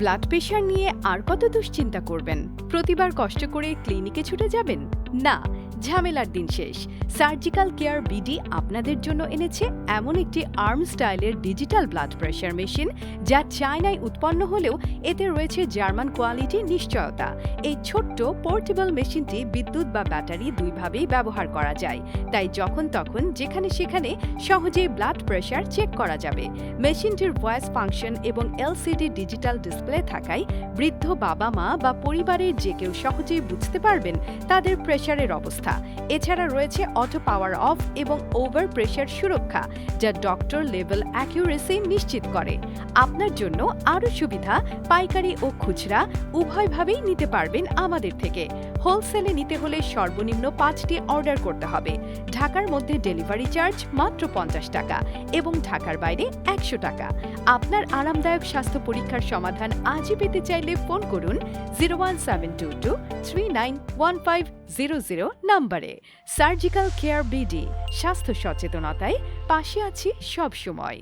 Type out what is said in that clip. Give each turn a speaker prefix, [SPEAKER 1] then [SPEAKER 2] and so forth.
[SPEAKER 1] Blood pressure নিয়ে আর কত দুশ্চিন্তা করবেন? প্রতিবার কষ্ট করে ক্লিনিকে ছুটে যাবেন? না ঝামেলার দিন শেষ। সার্জিক্যাল কেয়ার বিডি আপনাদের জন্য এনেছে এমন একটি আর্ম স্টাইলের ডিজিটাল ব্লাড প্রেশার মেশিন যা চায়নায় উৎপন্ন হলেও এতে রয়েছে জার্মান কোয়ালিটি নিশ্চয়তা। এই ছোট্ট পোর্টেবল মেশিনটি বিদ্যুৎ বা ব্যাটারি দুইভাবেই ব্যবহার করা যায়। তাই যখন তখন, যেখানে সেখানে সহজেই ব্লাড প্রেশার চেক করা যাবে। মেশিনটির ভয়েস ফাংশন এবং এলসিডি ডিজিটাল ডিসপ্লে থাকায় বৃদ্ধ বাবা মা বা পরিবারের যে কেউ সহজেই বুঝতে পারবেন তাদের প্রেশারের অবস্থা। এছাড়া রয়েছে অটো পাওয়ার অফ এবং ওভার প্রেশার সুরক্ষা, যা ডক্টর লেভেল অ্যাকিউরেসি নিশ্চিত করে। আপনার জন্য আরও সুবিধা, পাইকারি ও খুচরা উভয়ভাবেই নিতে পারবেন আমাদের থেকে। হোলসেলে নিতে হলে সর্বনিম্ন পাঁচটি অর্ডার করতে হবে। ঢাকার মধ্যে ডেলিভারি চার্জ মাত্র পঞ্চাশ টাকা এবং ঢাকার বাইরে একশো টাকা। আপনার আরামদায়ক স্বাস্থ্য পরীক্ষার সমাধান আজই পেতে চাইলে ফোন করুন zero one seven two two three nine one five zero zero নম্বরে। সার্জিক্যাল কেয়ার বিডি, স্বাস্থ্য সচেতনতায় পাশে আছি সবসময়।